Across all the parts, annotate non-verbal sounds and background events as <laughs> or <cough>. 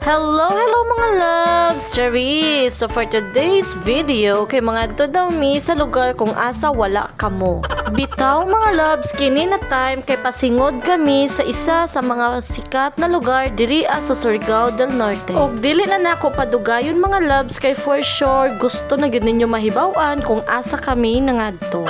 Hello, hello mga loves! Cherry! So for today's video, kay mga to mi sa lugar kung asa wala kamo. Bitaw mga loves, kini na time kay pasingod kami sa isa sa mga sikat na lugar diri sa Surigao del Norte. Og dili na nako padugayon mga loves kay for sure gusto na gyud ninyo mahibaw-an kung asa kami nangadto.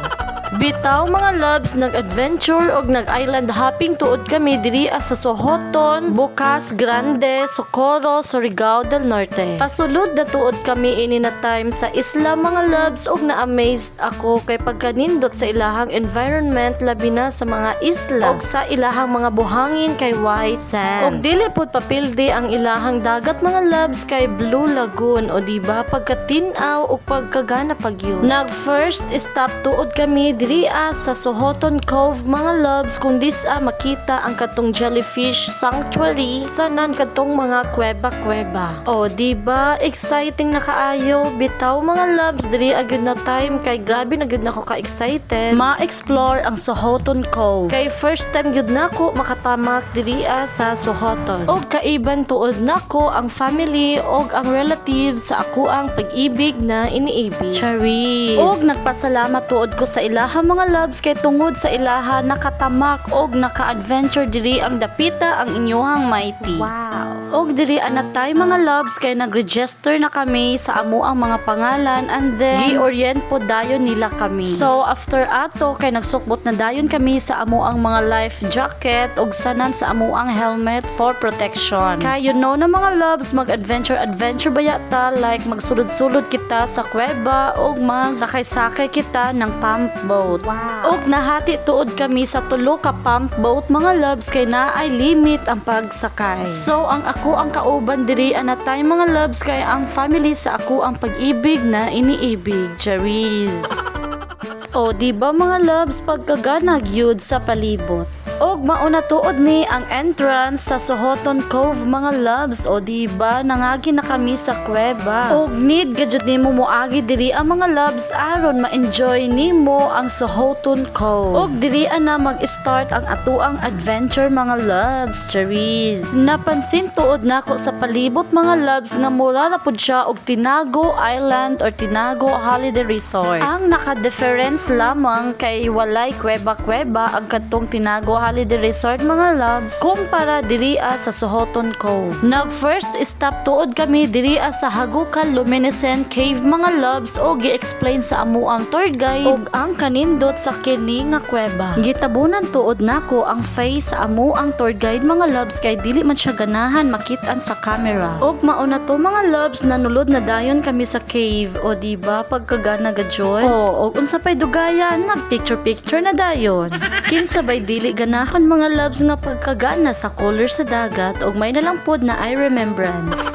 Bitaw mga loves, nag-adventure og nag-island hopping tuod kami diri sa Sohoton, Bukas, Grande, Socorro, Surigao del Norte. Pasulod na tuod kami ini na time sa isla mga loves og na-amazed ako kay pagkanindot sa ilahang environment labi na sa mga isla og sa ilahang mga buhangin kay white sand. Og dili pud papildi ang ilahang dagat mga loves kay Blue Lagoon o diba pagkatinaw og pagkagana pagyo. Nag first stop tuod kami diri ah, sa Sohoton Cove mga loves kung dis ah, makita ang katong jellyfish sanctuary sanan katong mga kuweba-kuweba. O diba exciting na kaayo bitaw mga loves diri agud na time kay grabe na gyud nako ka-excited ma-explore ang Sohoton Cove. Kay first time gyud nako makatamak diri ah, sa Sohoton. Og kaiban tuod nako ang family og ang relatives sa ako ang pag-ibig na iniibig. Charis. Og nagpasalamat tuod ko sa ilaha mga loves kay tungod sa ilaha nakatamak og naka-adventure diri ang dapita ang inyuhang mighty. Wow. Og diri anatay mga loves kay nag-register na kami sa amo ang mga pangalan and then gi-orient po dayon nila kami. So after ato kay nagsukbot na dayon kami sa amo ang mga life jacket og sanan sa amo ang helmet for protection. Kay you know na mga loves mag-adventure adventure ba yata like magsulod-sulod kita sa kuweba og magsakay-sakay kita ng pump boat. Wow. Og nahati tuod kami sa tulo ka pump boat mga loves kay naay limit ang pagsakay. So ang ako ang kauban diri anatay mga loves kay ang family sa ako ang pag-ibig na iniibig. Charis. <laughs> O di ba mga loves pagkaganag yud sa palibot. Og mauna tuod ni ang entrance sa Sohoton Cove mga loves o di ba nangagi na kami sa kuweba. Og need gadjud nimo moagi diri ang mga loves aron ma-enjoy nimo ang Sohoton Cove. Og diri na mag-start ang atuang adventure mga loves, Cherise. Napansin tuod nako sa palibot mga loves nga mura na pud siya og Tinago Island or Tinago Holiday Resort. Ang naka-difference lamang kay walay kuweba-kuweba ang katong Tinago Holiday Resort mga loves kumpara diri ah, sa Sohoton Cove. Nag first stop tuod kami diri ah, sa Hagukan Luminescent Cave mga loves o gi-explain sa amo ang tour guide og ang kanindot sa kini nga kuweba. Gitabunan tuod nako ang face sa amo ang tour guide mga loves kay dili man siya ganahan makit-an sa camera. Og mauna to mga loves nanulod na dayon kami sa cave o di ba pagkagana gadyon. O og unsa pay dugayan nag picture picture na dayon. Kinsa bay dili ganahan mga loves nga pagkagana sa color sa dagat og may pod na eye remembrance.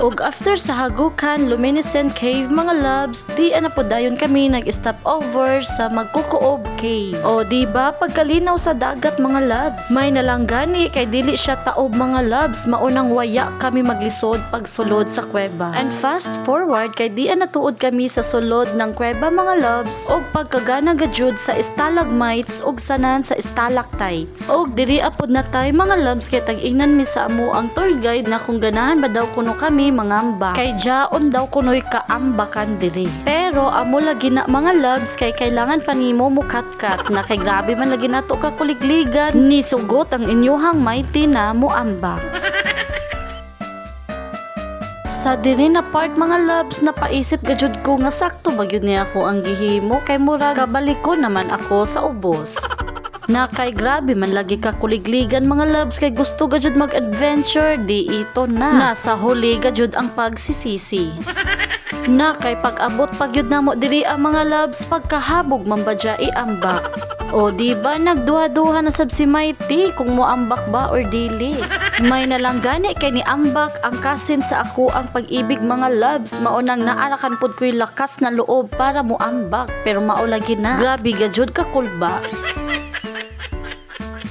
Og after sa Hagukan Luminescent Cave mga loves, di na po dayon kami nag-stop over sa Magkukuob Cave. O di ba pagkalinaw sa dagat mga loves, may nalanggani kay dili siya taob mga loves, maunang waya kami maglisod pagsulod sa kuweba. And fast forward kay di na tuod kami sa sulod ng kuweba mga loves, og pagkagana gajud sa stalagmites og sanan sa stalactites. Og diri apod na tay mga loves kay tag-ingnan mi sa amo ang tour guide na kung ganahan ba daw kuno kami mangamba. Kay jaon daw kunoy kaambakan diri. Pero amo lagi na mga loves kay kailangan pa nimo mukat-kat na kay grabe man lagi nato ka kuligligan ni sugot ang inyuhang mighty na muambak. Sa diri na part mga loves napaisip gajud ko nga sakto ba gyud niya ako ang gihimo kay murag kabalik ko naman ako sa ubos. Na kay grabe man lagi ka kuligligan mga loves kay gusto gajud mag-adventure di ito na. Nasa huli gajud ang pagsisisi. <laughs> Na kay pag-abot pagyud namo diri ang mga loves pagkahabog man ba dya iambak. O di ba nagduha-duha na sab si Mighty kung moambak ba or dili. <laughs> May nalanggani kay ni ambak ang kasin sa ako ang pag-ibig mga loves maunang naarakan pud ko'y lakas na loob para moambak pero maulagi na. Grabe gajud ka kulba. <laughs>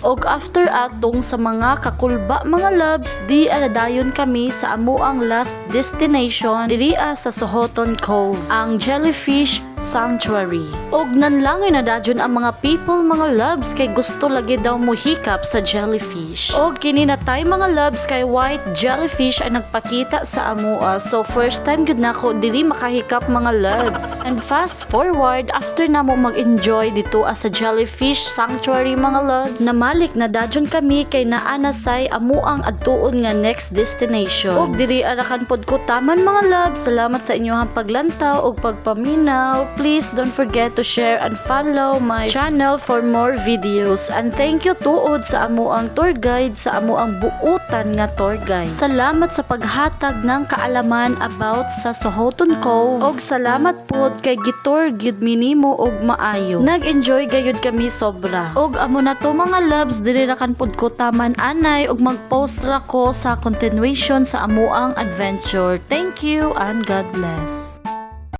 Og after atong sa mga kakulba mga loves, di aladayon kami sa amuang last destination diri sa Sohoton Cove, ang Jellyfish Sanctuary. Og nanlangay na dadyon ang mga people mga loves kay gusto lagi daw mo hikap sa jellyfish. Og kini na tay mga loves kay white jellyfish ay nagpakita sa amua. So first time gud nako diri makahikap mga loves. And fast forward after na mo mag-enjoy dito ah, sa jellyfish sanctuary mga loves, namalik na dadyon kami kay naana say amuang adtuon nga next destination. Og diri arakan pod ko taman mga loves. Salamat sa inyong paglantaw og pagpaminaw. Please don't forget to share and follow my channel for more videos. And thank you tuod sa amuang tour guide sa amuang buutan nga tour guide. Salamat sa paghatag ng kaalaman about sa Sohoton Cove. Og salamat pod kay Gitor gyud minimo og maayo. Nag-enjoy gayud kami sobra. Og amo na to mga loves diri ra kan pod ko taman anay og mag-post ra ko sa continuation sa amuang adventure. Thank you and God bless.